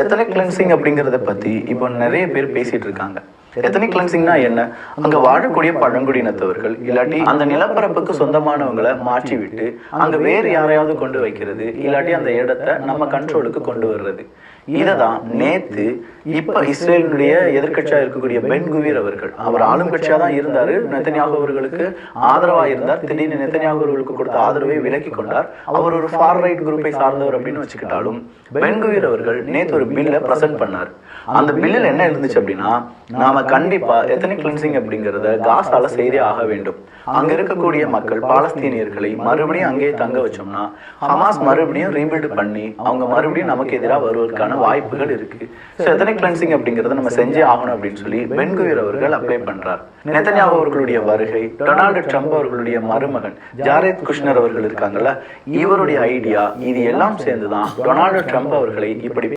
எத்தனை கிளென்சிங் அப்படிங்கறத பற்றி இப்போ நிறைய பேர் பேசிகிட்டு இருக்காங்க. எத்தனிக் கிளன்சிங்னா என்ன? அங்க வாழக்கூடிய பழங்குடியினத்தவர்கள் இல்லாட்டி அந்த நிலப்பரப்புக்கு சொந்தமானவங்களை மாற்றி விட்டு அங்க வேறு யாரையாவது கொண்டு வைக்கிறது இல்லாட்டி அந்த இடத்தை நம்ம கண்ட்ரோலுக்கு கொண்டு வர்றது. இதை தான் நேத்து இப்ப இஸ்ரேலினுடைய எதிர்கட்சியா இருக்கக்கூடிய பென் குவீர் அவர்கள் அவர் ஆளும் கட்சியா தான் இருந்தாரு. நெத்தனியாக அவர்களுக்கு ஆதரவா இருந்தார். திடீர்னு நெத்தனியாக அவர்களுக்கு கொடுத்த ஆதரவை விலக்கி கொண்டார். அவர் ஒரு ஃபார் ரைட் குரூப்பை சார்ந்தவர் அப்படின்னு வச்சுக்கிட்டாலும் பென் குவீர் அவர்கள் நேத்து ஒரு பில்லை பிரசன்ட் பண்ணார். அந்த பில்லில் என்ன இருந்துச்சு அப்படின்னா நாம கண்டிப்பா எத்தனை கிளென்சிங் அப்படிங்கறத காசால செய்தே ஆக வேண்டும். அங்க இருக்கக்கூடிய மக்கள் பாலஸ்தீனியர்களை மறுபடியும் அங்கேயே தங்க வச்சோம்னா ஹமாஸ் மறுபடியும் ரீபில்டு பண்ணி அவங்க மறுபடியும் நமக்கு எதிராக வருவதற்கான வாய்ப்புகள் இருக்கு. ஸோ எத்தனை கிளென்சிங் அப்படிங்கறத நம்ம செஞ்சே ஆகணும் அப்படின்னு சொல்லி பென்குவீர் அவர்கள் அப்ளை பண்றார். நெத்தன்யாவு அவர்களுடைய வருகை டொனால்டு ட்ரம்ப் அவர்களுடைய மருமகன் ஜாரேத் குஷ்னர் அவர்கள் இருக்காங்கல்ல இவருடைய ஐடியா இது எல்லாம் சேர்ந்துதான் டொனால்டு ட்ரம்ப் அவர்களை இப்படி